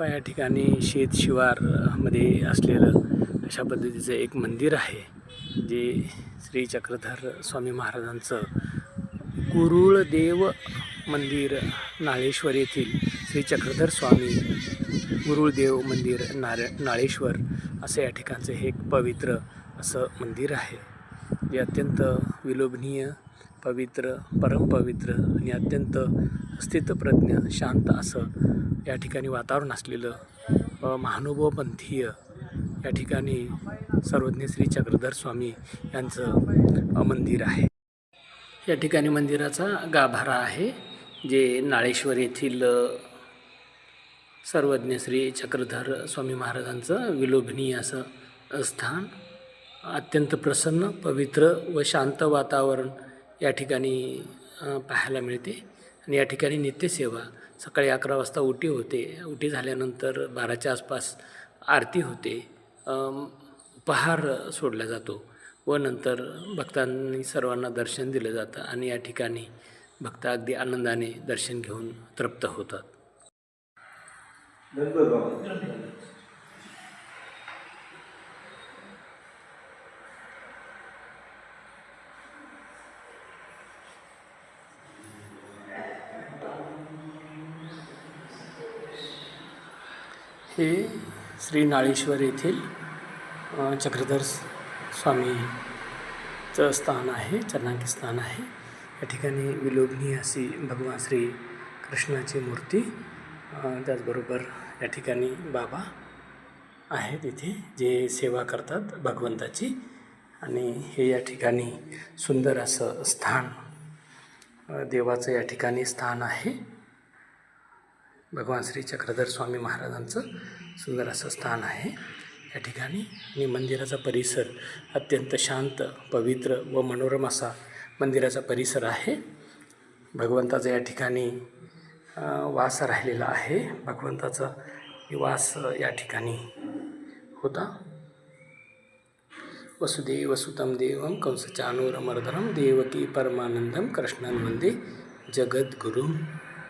बाप्पा या ठिकाणी शेत शिवारमध्ये असलेलं अशा पद्धतीचं एक मंदिर आहे जे श्री चक्रधर स्वामी महाराजांचं कुरुळदेव मंदिर नाळेश्वर येथील श्री चक्रधर स्वामी गुरुळदेव मंदिर नारे नाळेश्वर असं या ठिकाणचं हे एक पवित्र असं मंदिर आहे. जे अत्यंत विलोभनीय पवित्र परमपवित्र आणि अत्यंत स्थितप्रज्ञ शांत असं या ठिकाणी वातावरण असलेलं महानुभवपंथीय या ठिकाणी सर्वज्ञ श्री चक्रधर स्वामी यांचं मंदिर आहे. या ठिकाणी मंदिराचा गाभारा आहे जे नाळेश्वर येथील सर्वज्ञ श्री चक्रधर स्वामी महाराजांचं विलोभनीय असं स्थान. अत्यंत प्रसन्न पवित्र व शांत वातावरण या ठिकाणी पाहायला मिळते. आणि या ठिकाणी नित्यसेवा. सकाळी अकरा वाजता उटी होते. उटी झाल्यानंतर बाराच्या आसपास आरती होते. उपहार सोडला जातो व नंतर भक्तांनी सर्वांना दर्शन दिलं जातं आणि या ठिकाणी भक्त अगदी आनंदाने दर्शन घेऊन तृप्त होतात. हे श्री नाळेश्वर येथील चक्रधर स्वामीचं स्थान आहे चरणांकी स्थान आहे. या ठिकाणी विलोभनीय अशी भगवान श्री कृष्णाची मूर्ती त्याचबरोबर या ठिकाणी बाबा आहेत इथे जे सेवा करतात भगवंताची. आणि हे या ठिकाणी सुंदर असं स्थान देवाचं या ठिकाणी स्थान आहे. भगवान श्री चक्रधर स्वामी महाराजांचं सुंदर असं स्थान आहे. या ठिकाणी आणि मंदिराचा परिसर अत्यंत शांत पवित्र व मनोरम असा मंदिराचा परिसर आहे. भगवंताचा या ठिकाणी वास राहिलेला आहे. भगवंताचा निवास या ठिकाणी होता. वसुदेव सुतम देवम कंसचानूरमर्दनम देवकी परमानंदम कृष्णन वंदे जगद्गुरुम.